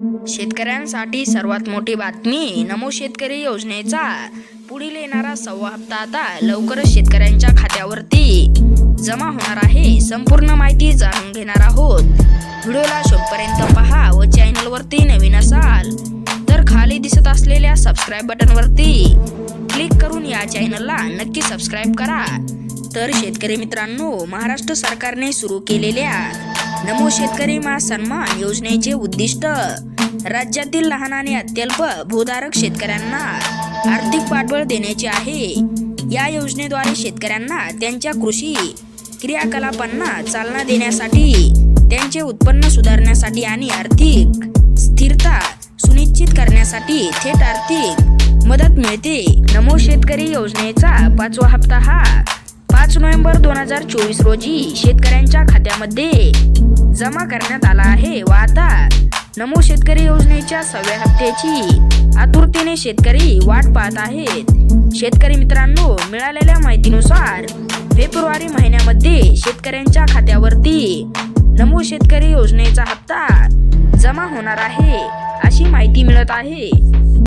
शेतकऱ्यांसाठी सर्वात मोठी बातमी नमो शेतकरी योजनेचा. पुढील येणारा सव्वा हप्ता आता लवकरच शेतकऱ्यांच्या खात्यावरती जमा होणार आहे. संपूर्ण माहिती जाणून घेणार आहोत. व्हिडिओला शेवटपर्यंत पहा व चॅनलवरती नवीन असाल तर खाली दिसत असलेल्या सबस्क्राईब बटनवरती क्लिक करून या चॅनलला नक्की सबस्क्राईब करा. तर शेतकरी मित्रांनो महाराष्ट्र सरकारने सुरू केलेल्या नमो शेतकरी मा सन्मान योजनेचे उद्दिष्ट. राज्यातील लहान आणि अत्यल्प भूधारक शेतकऱ्यांना आर्थिक पाठबळ देण्याचे आहे. या योजनेद्वारे शेतकऱ्यांना त्यांच्या कृषी क्रियाकलापांना चालना देण्यासाठी त्यांचे उत्पन्न सुधारण्यासाठी आणि आर्थिक स्थिरता सुनिश्चित करण्यासाठी थेट आर्थिक मदत मिळते. नमो शेतकरी योजनेचा पाचवा हप्ता हा पाच नोव्हेंबर दोन हजार चोवीस रोजी शेतकऱ्यांच्या खात्यामध्ये जमा करण्यात आला आहे. व आता नमो शेतकरी योजनेच्या सहाव्या हप्त्याची आतुरतेने शेतकरी वाट पाहत आहेत. शेतकरी मित्रांनो मिळालेल्या माहितीनुसार फेब्रुवारी महिन्यामध्ये शेतकऱ्यांच्या खात्यावरती नमो शेतकरी योजनेचा हप्ता जमा होणार आहे अशी माहिती मिळत आहे.